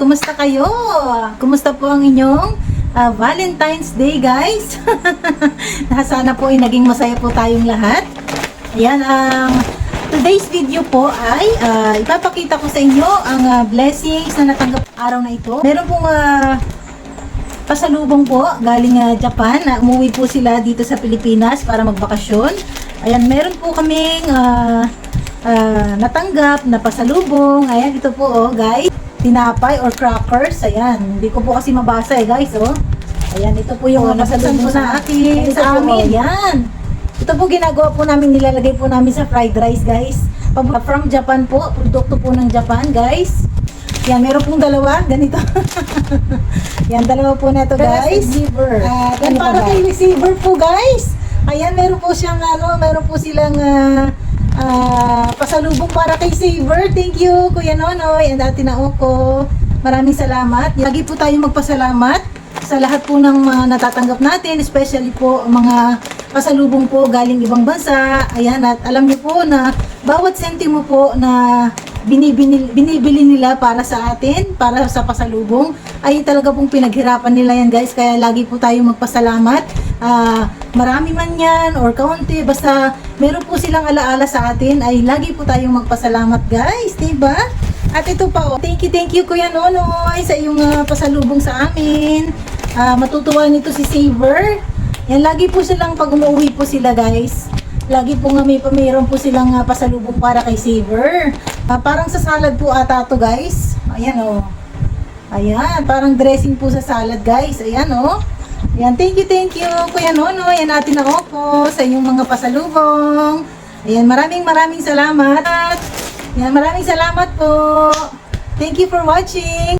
kumusta kayo? Kumusta po ang inyong ah, Valentine's Day, guys? Sana po ay naging masaya po tayong lahat. Ayan, ang today's video po ay ah, ipapakita ko sa inyo ang ah, blessings na natanggap araw na ito. Meron pong ah, pasalubong po galing ah, Japan. na umuwi po sila dito sa Pilipinas para magbakasyon. Ayan, meron po kaming ah, ah, natanggap na pasalubong. Ayan, ito po oh, guys. Tinapay or crackers. Ayan, hindi ko po kasi mabasa eh, guys, oh. Ayan, ito po yung Oh, pasalubong nabuksan ko sa akin, Ito sa po, amin. oh. Yan. Ito po ginagawa po namin, nilalagay po namin sa fried rice, guys. From Japan po, produkto po ng Japan, guys. Yan, meron pong dalawa, ganito. Yan, dalawa po na to, guys. receiver. At yan, Ano pa para kay receiver po, guys. Ayan, meron po siyang, ano, meron po silang ah, ah, pasalubong para kay Saver. Thank you, Kuya Nonoy, and Ate Naoko. Maraming salamat. Lagi po tayong magpasalamat sa lahat po ng mga natatanggap natin, especially po mga pasalubong po galing ibang bansa. Ayan, at alam niyo po na bawat sentimo po na binibili, binibili nila para sa atin, para sa pasalubong, ay talaga pong pinaghirapan nila yan guys. Kaya lagi po tayong magpasalamat. Ah, marami man yan or kaunti, basta meron po silang alaala sa atin, ay lagi po tayong magpasalamat guys, diba? At ito pa, oh. thank you, thank you Kuya Nonoy sa iyong ah, pasalubong sa amin. Ah, matutuwa nito si Saver. Yan, lagi po silang pag umuwi po sila guys. Lagi po nga may mayroon po silang ah, pasalubong para kay Saver. Ah, parang sa salad po ata to guys. Ayan oh. Ayan, parang dressing po sa salad guys. Ayan oh. Ayan, thank you, thank you Kuya Nonoy. Ayan natin ako po sa inyong mga pasalubong. Ayan, maraming maraming salamat. Ayan, maraming salamat po. Thank you for watching.